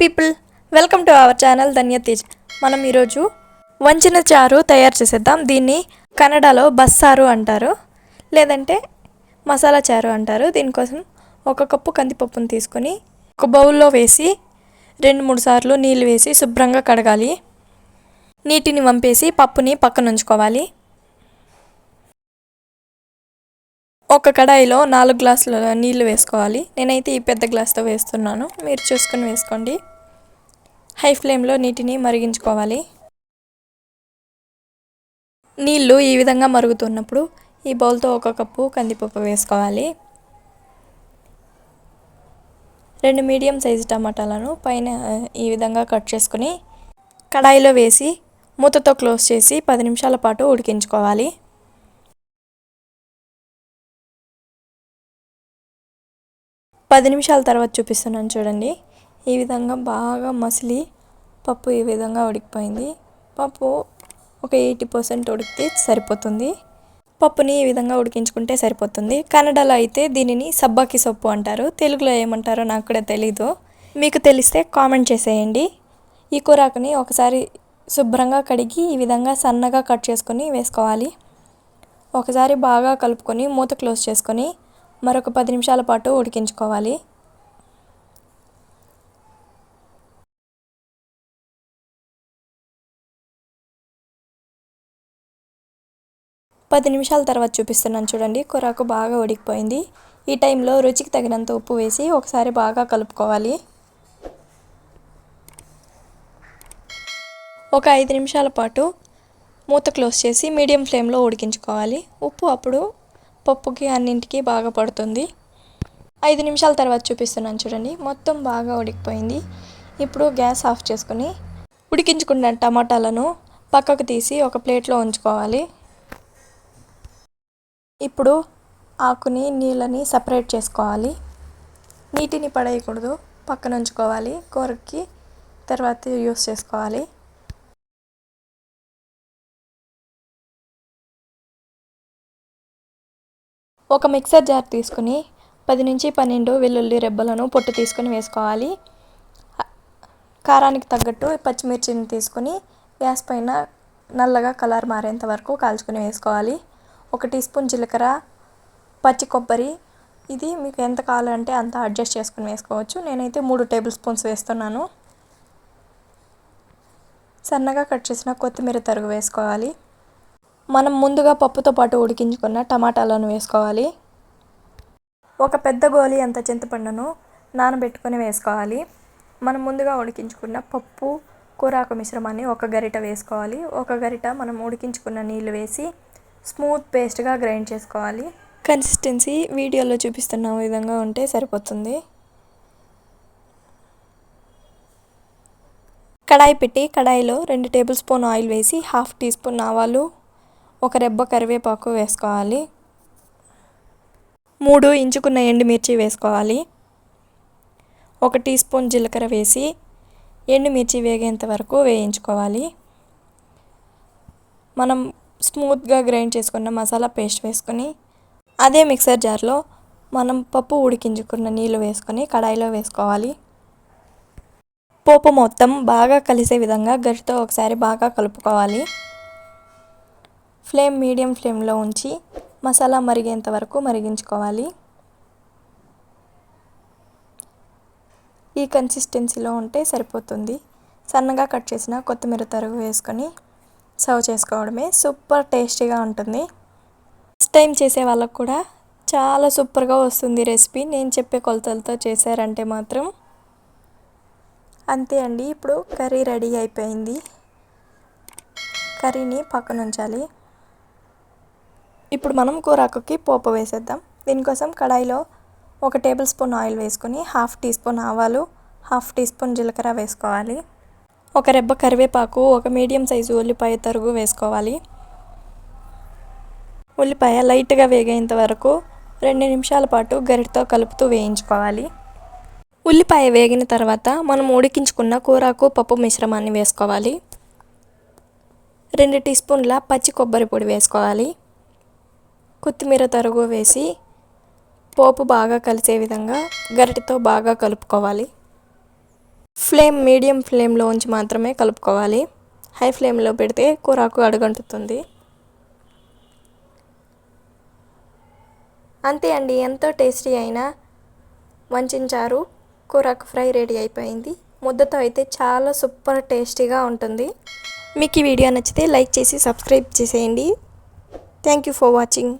People welcome to our channel Dhanya Tej. మనం ఈరోజు వంచిన చారు తయారు చేసేద్దాం. దీన్ని కన్నడలో బస్సారు అంటారు. లేదంటే మసాలా చారు అంటారు. దీనికోసం ఒక కప్పు కందిపప్పును తీసుకొని ఒక బౌల్లో వేసి రెండు మూడు సార్లు నీళ్ళు వేసి శుభ్రంగా కడగాలి. నీటిని వంపేసి పప్పుని పక్కన ఉంచుకోవాలి ఒక కడాయిలో నాలుగు గ్లాసుల నీళ్ళు వేసుకోవాలి. నేనైతే ఈ పెద్ద గ్లాస్తో వేస్తున్నాను. మీరు చూసుకొని వేసుకోండి. హై ఫ్లేమ్లో నీటిని మరిగించుకోవాలి. నీళ్ళు ఈ విధంగా మరుగుతున్నప్పుడు ఈ బౌల్తో ఒక కప్పు కందిపప్పు వేసుకోవాలి. రెండు మీడియం సైజు టమాటాలను పైన ఈ విధంగా కట్ చేసుకుని కడాయిలో వేసి మూతతో క్లోజ్ చేసి పది నిమిషాల పాటు ఉడికించుకోవాలి. పది నిమిషాల తర్వాత చూపిస్తున్నాను చూడండి. ఈ విధంగా బాగా మసిలి పప్పు ఈ విధంగా ఉడికిపోయింది. పప్పు ఒక ఎయిటీ పర్సెంట్ ఉడికితే సరిపోతుంది. పప్పుని ఈ విధంగా ఉడికించుకుంటే సరిపోతుంది. కన్నడలో అయితే దీనిని సబ్బాకి సొప్పు అంటారు. తెలుగులో ఏమంటారో నాకు కూడా తెలీదు. మీకు తెలిస్తే కామెంట్ చేసేయండి. ఈ కూరాకుని ఒకసారి శుభ్రంగా కడిగి ఈ విధంగా సన్నగా కట్ చేసుకొని వేసుకోవాలి. ఒకసారి బాగా కలుపుకొని మూత క్లోజ్ చేసుకొని మరొక పది నిమిషాల పాటు ఉడికించుకోవాలి. పది నిమిషాల తర్వాత చూపిస్తున్నాను చూడండి కూరకు బాగా ఉడికిపోయింది. ఈ టైంలో రుచికి తగినంత ఉప్పు వేసి ఒకసారి బాగా కలుపుకోవాలి. ఒక ఐదు నిమిషాల పాటు మూత క్లోజ్ చేసి మీడియం ఫ్లేమ్లో ఉడికించుకోవాలి. ఉప్పు అప్పుడు పప్పుకి అన్నింటికి బాగా పడుతుంది. ఐదు నిమిషాల తర్వాత చూపిస్తున్నాను చూడండి. మొత్తం బాగా ఉడికిపోయింది. ఇప్పుడు గ్యాస్ ఆఫ్ చేసుకుని ఉడికించుకున్న టమాటాలను పక్కకు తీసి ఒక ప్లేట్లో ఉంచుకోవాలి. ఇప్పుడు ఆకుని నీళ్ళని సపరేట్ చేసుకోవాలి. నీటిని పడేయకూడదు. పక్కన ఉంచుకోవాలి. కూరకి తర్వాత యూస్ చేసుకోవాలి. ఒక మిక్సర్ జార్ తీసుకుని పది నుంచి పన్నెండు వెల్లుల్లి రెబ్బలను పొట్టు తీసుకొని వేసుకోవాలి. కారానికి తగ్గట్టు పచ్చిమిర్చిని తీసుకొని గ్యాస్ పైన నల్లగా కలర్ మారేంత వరకు కాల్చుకొని వేసుకోవాలి. ఒక టీ స్పూన్ జీలకర్ర పచ్చి కొబ్బరి ఇది మీకు ఎంత కావాలంటే అంత అడ్జస్ట్ చేసుకుని వేసుకోవచ్చు. నేనైతే మూడు టేబుల్ స్పూన్స్ వేస్తున్నాను. సన్నగా కట్ చేసిన కొత్తిమీర తరుగు వేసుకోవాలి. మనం ముందుగా పప్పుతో పాటు ఉడికించుకున్న టమాటాలను వేసుకోవాలి. ఒక పెద్ద గోలి అంత చింతపండును నానబెట్టుకొని వేసుకోవాలి. మనం ముందుగా ఉడికించుకున్న పప్పు కూరాకు మిశ్రమాన్ని ఒక గరిట వేసుకోవాలి. ఒక గరిట మనం ఉడికించుకున్న నీళ్ళు వేసి స్మూత్ పేస్ట్గా గ్రైండ్ చేసుకోవాలి. కన్సిస్టెన్సీ వీడియోలో చూపిస్తున్న విధంగా ఉంటే సరిపోతుంది. కడాయి పెట్టి కడాయిలో రెండు టేబుల్ స్పూన్ ఆయిల్ వేసి హాఫ్ టీ స్పూన్ ఆవాలు ఒక రెబ్బ కరివేపాకు వేసుకోవాలి. మూడు ఇంచుకున్న ఎండుమిర్చి వేసుకోవాలి. ఒక టీ స్పూన్ జీలకర్ర వేసి ఎండుమిర్చి వేగేంత వరకు వేయించుకోవాలి. మనం స్మూత్గా గ్రైండ్ చేసుకున్న మసాలా పేస్ట్ వేసుకొని అదే మిక్సర్ జార్లో మనం పప్పు ఉడికించుకున్న నీళ్ళు వేసుకొని కడాయిలో వేసుకోవాలి. పోపు మొత్తం బాగా కలిసే విధంగా గరిటతో ఒకసారి బాగా కలుపుకోవాలి. ఫ్లేమ్ మీడియం ఫ్లేమ్లో ఉంచి మసాలా మరిగేంత వరకు మరిగించుకోవాలి. ఈ కన్సిస్టెన్సీలో ఉంటే సరిపోతుంది. సన్నగా కట్ చేసిన కొత్తిమీర తరుగు వేసుకొని సర్వ్ చేసుకోవడమే సూపర్ టేస్టీగా ఉంటుంది. ఫస్ట్ టైం చేసే వాళ్ళకు కూడా చాలా సూపర్గా వస్తుంది రెసిపీ. నేను చెప్పే కొలతలతో చేశారంటే మాత్రం అంతే అండి. ఇప్పుడు కర్రీ రెడీ అయిపోయింది. కర్రీని పక్కన ఉంచాలి ఇప్పుడు మనం కూరాకుకి పోపు వేసేద్దాం. దీనికోసం కడాయిలో ఒక టేబుల్ స్పూన్ ఆయిల్ వేసుకొని హాఫ్ టీ స్పూన్ ఆవాలు హాఫ్ టీ స్పూన్ జీలకర్ర వేసుకోవాలి. ఒక రెబ్బ కరివేపాకు ఒక మీడియం సైజు ఉల్లిపాయ తరుగు వేసుకోవాలి. ఉల్లిపాయ లైట్గా వేగేంత వరకు రెండు నిమిషాల పాటు గరిటతో కలుపుతూ వేయించుకోవాలి. ఉల్లిపాయ వేగిన తర్వాత మనం ఉడికించుకున్న కూరాకు పప్పు మిశ్రమాన్ని వేసుకోవాలి. రెండు టీ స్పూన్ల పచ్చి కొబ్బరి పొడి వేసుకోవాలి. కొత్తిమీర తరుగు వేసి పోపు బాగా కలిసే విధంగా గరిటెతో బాగా కలుపుకోవాలి. ఫ్లేమ్ మీడియం ఫ్లేమ్లో ఉంచి మాత్రమే కలుపుకోవాలి. హై ఫ్లేమ్లో పెడితే కూరకు అడుగంటుతుంది. అంతే అండి ఎంతో టేస్టీ అయిన వంచారు కూరకు ఫ్రై రెడీ అయిపోయింది. ముద్దతో అయితే చాలా సూపర్ టేస్టీగా ఉంటుంది. మీకు ఈ వీడియో నచ్చితే లైక్ చేసి సబ్స్క్రైబ్ చేసేయండి. Thank you for watching.